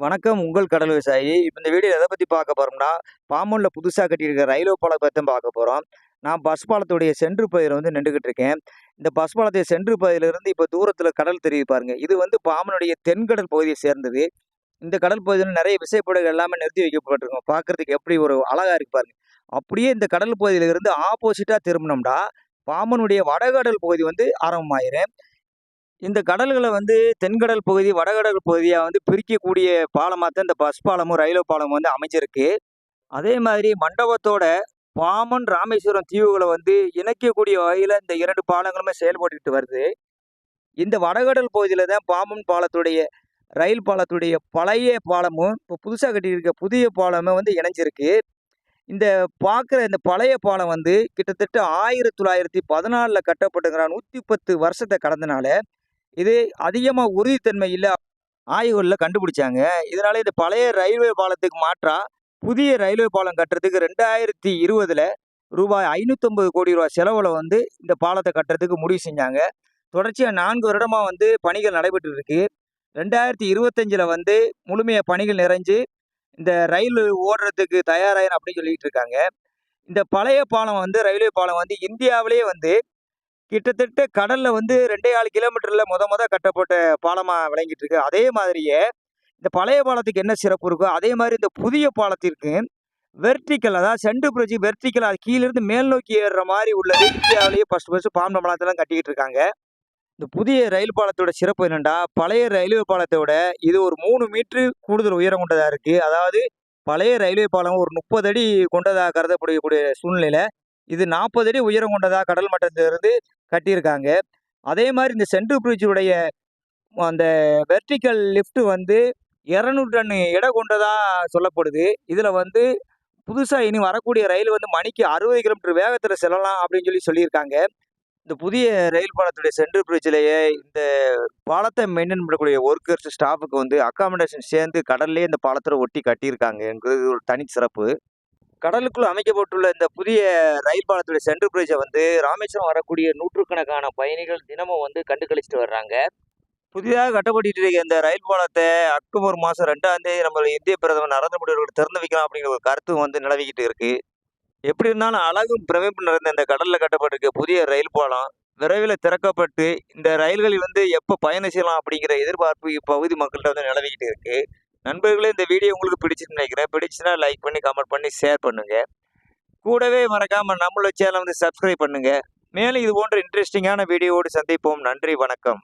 வணக்கம் உங்கள் கடல் விவசாயி. இப்போ இந்த வீடியோ எதை பற்றி பார்க்க போகிறோம்னா பாம்பனில் புதுசாக கட்டியிருக்கிற ரயில்வே பாலம் பற்றி பார்க்க போகிறோம் நான் பஸ் பாலத்துடைய சென்று பகுதியில் வந்து நின்றுக்கிட்டு இருக்கேன். இந்த பஸ் பாலத்தை சென்று பயிரிலிருந்து இப்போ தூரத்தில் கடல் தெரிவி பாருங்கள் இது வந்து பாம்பனுடைய தென்கடல் பகுதியை சேர்ந்தது. இந்த கடல் பகுதியில் நிறைய விசைப்படகுகள் எல்லாமே நிறுத்தி வைக்கப்பட்டிருக்கும். பார்க்கறதுக்கு எப்படி ஒரு அழகாக இருக்கு பாருங்கள் அப்படியே இந்த கடல் பகுதியிலிருந்து ஆப்போசிட்டாக திரும்பினோம்னா பாம்பனுடைய வடகடல் பகுதி வந்து ஆரம்பமாயிரும். இந்த கடல்களை வந்து தென்கடல் பகுதி வடகடல் பகுதியாக வந்து பிரிக்கக்கூடிய பாலமாக தான் இந்த பஸ் பாலமும் ரயில்வே பாலமும் வந்து அமைஞ்சிருக்கு. அதே மாதிரி மண்டபத்தோட பாமன் ராமேஸ்வரம் தீவுகளை வந்து இணைக்கக்கூடிய வகையில் இந்த இரண்டு பாலங்களுமே செயல்பட்டுக்கிட்டு வருது. இந்த வடகடல் பகுதியில் தான் பாம்பன் பாலத்துடைய ரயில் பாலத்துடைய பழைய பாலமும் இப்போ புதுசாக கட்டியிருக்க புதிய பாலமும் வந்து இணைஞ்சிருக்கு. இந்த பார்க்குற இந்த பழைய பாலம் வந்து கிட்டத்தட்ட ஆயிரத்தி தொள்ளாயிரத்தி பதினாலில் கட்டப்பட்டுங்கிற நூற்றி பத்து வருஷத்தை கடந்தனால இது அதிகமாக உறுதித்தன்மை இல்லை ஆய்வுகளில் கண்டுபிடிச்சாங்க. இதனால் இந்த பழைய ரயில்வே பாலத்துக்கு மாற்றா புதிய ரயில்வே பாலம் கட்டுறதுக்கு ரெண்டாயிரத்தி இருபதில் ரூபாய் ஐநூற்றம்பது கோடி ரூபாய் செலவில் வந்து இந்த பாலத்தை கட்டுறதுக்கு முடிவு செஞ்சாங்க. தொடர்ச்சியாக நான்கு வருடமாக வந்து பணிகள் நடைபெற்று இருக்கு ரெண்டாயிரத்தி இருபத்தஞ்சில் வந்து முழுமையாக பணிகள் நிறைஞ்சு இந்த ரயில் ஓடுறதுக்கு தயாராயிரம் அப்படின்னு சொல்லிட்டு இருக்காங்க. இந்த பழைய பாலம் வந்து ரயில்வே பாலம் வந்து இந்தியாவிலேயே வந்து கிட்டத்தட்ட கடல்ல வந்து ரெண்டே ஆறு கிலோமீட்டர்ல முத முத கட்டப்பட்ட பாலமா விளங்கிட்டு இருக்கு அதே மாதிரியே இந்த பழைய பாலத்துக்கு என்ன சிறப்பு இருக்கோ அதே மாதிரி இந்த புதிய பாலத்திற்கு வெர்டிக்கல் அதாவது சென்டு பிரிட்ஜ் வெர்டிக்கல் அது கீழிருந்து மேல் நோக்கி ஏறுற மாதிரி உள்ளது இந்தியாவிலேயே ஃபஸ்ட் ஃபஸ்ட்டு பாம்பன் பாலத்தெல்லாம் கட்டிக்கிட்டு இருக்காங்க. இந்த புதிய ரயில் பாலத்தோட சிறப்பு என்னென்னா பழைய ரயில்வே பாலத்தை விட இது ஒரு மூணு மீட்ரு கூடுதல் உயரம் கொண்டதாக இருக்கு. அதாவது பழைய ரயில்வே பாலம் ஒரு முப்பது அடி கொண்டதாக கருதப்படக்கூடிய சூழ்நிலையில் இது நாற்பது அடி உயரம் கொண்டதாக கடல் மட்டத்திலிருந்து கட்டியிருக்காங்க. அதே மாதிரி இந்த சென்ட்ரல் பிரிட்ஜுடைய அந்த வெர்டிக்கல் லிஃப்ட் வந்து இரநூறு டன் எடை கொண்டதாக சொல்லப்படுது. இதில் வந்து புதுசாக இனி வரக்கூடிய ரயில் வந்து மணிக்கு அறுபது கிலோமீட்டர் வேகத்தில் செல்லலாம் அப்படின்னு சொல்லி சொல்லியிருக்காங்க. இந்த புதிய ரயில் பாலத்துடைய சென்ட்ரல் பிரிட்ஜிலேயே இந்த பாலத்தை மெயின்டைன் பண்ணக்கூடிய ஒர்க்கர்ஸ் ஸ்டாஃபுக்கு வந்து அக்காமடேஷன் சேர்ந்து கடல்லே இந்த பாலத்தில் ஒட்டி கட்டியிருக்காங்கங்கிறது ஒரு தனி சிறப்பு. கடலுக்குள் அமைக்கப்பட்டுள்ள இந்த புதிய ரயில் பாலத்துடைய சென்ட்ரல் பிரிட்ஜை வந்து ராமேஸ்வரம் வரக்கூடிய நூற்றுக்கணக்கான பயணிகள் தினமும் வந்து கண்டு கழிச்சிட்டு வர்றாங்க. புதிதாக கட்டப்பட்டு இருக்க இந்த ரயில் பாலத்தை அக்டோபர் மாதம் ரெண்டாம் தேதி நம்ம இந்திய பிரதமர் நரேந்திர மோடி அவர்கள் திறந்து வைக்கலாம் அப்படிங்கிற ஒரு கருத்து வந்து நிலவிக்கிட்டு இருக்கு. எப்படி இருந்தாலும் அழகும் பிரமிப்பு நிறைந்த இந்த கடலில் கட்டப்பட்டிருக்க புதிய ரயில் பாலம் விரைவில் திறக்கப்பட்டு இந்த ரயில்களில் வந்து எப்போ பயணம் செய்யலாம் அப்படிங்கிற எதிர்பார்ப்பு இப்பகுதி மக்கள்கிட்ட வந்து நிலவிக்கிட்டு இருக்குது நண்பர்களே இந்த வீடியோ உங்களுக்கு பிடிச்சின்னு நினைக்கிறேன். பிடிச்சுன்னா லைக் பண்ணி கமெண்ட் பண்ணி ஷேர் பண்ணுங்கள் கூடவே மறக்காமல் நம்மளோட சேனல் வந்து சப்ஸ்கிரைப் பண்ணுங்கள் மேலும் இது போன்ற இன்ட்ரெஸ்டிங்கான வீடியோவோடு சந்திப்போம். நன்றி வணக்கம்.